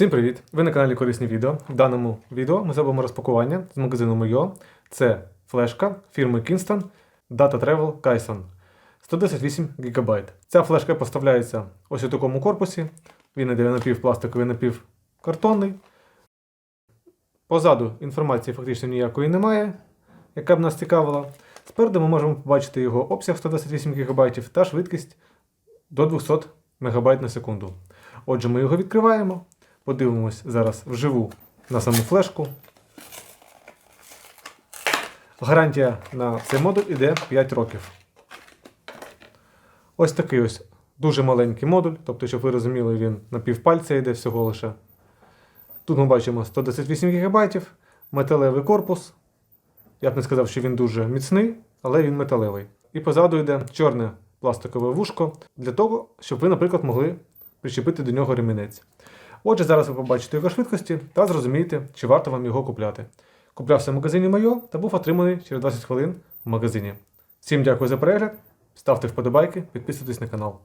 Всім привіт! Ви на каналі Корисні відео. В даному відео ми зробимо розпакування з магазину Moyo. Це флешка фірми Kingston Data Travel Kaizen 128 ГБ. Ця флешка поставляється ось у такому корпусі. Він іде напівпластиковий, напівкартонний. Позаду інформації фактично ніякої немає, яка б нас цікавила. Спереду ми можемо побачити його обсяг 128 ГБ та швидкість до 200 МБ на секунду. Отже, ми його відкриваємо. Подивимось зараз вживу на саму флешку. Гарантія на цей модуль іде 5 років. Ось такий ось дуже маленький модуль, тобто, щоб ви розуміли, він на півпальця йде всього лише. Тут ми бачимо 128 ГБ, металевий корпус. Я б не сказав, що він дуже міцний, але він металевий. І позаду йде чорне пластикове вушко для того, щоб ви, наприклад, могли причепити до нього ремінець. Отже, зараз ви побачите його швидкості та зрозумієте, чи варто вам його купляти. Куплявся в магазині Майо та був отриманий через 20 хвилин в магазині. Всім дякую за перегляд, ставте вподобайки, підписуйтесь на канал.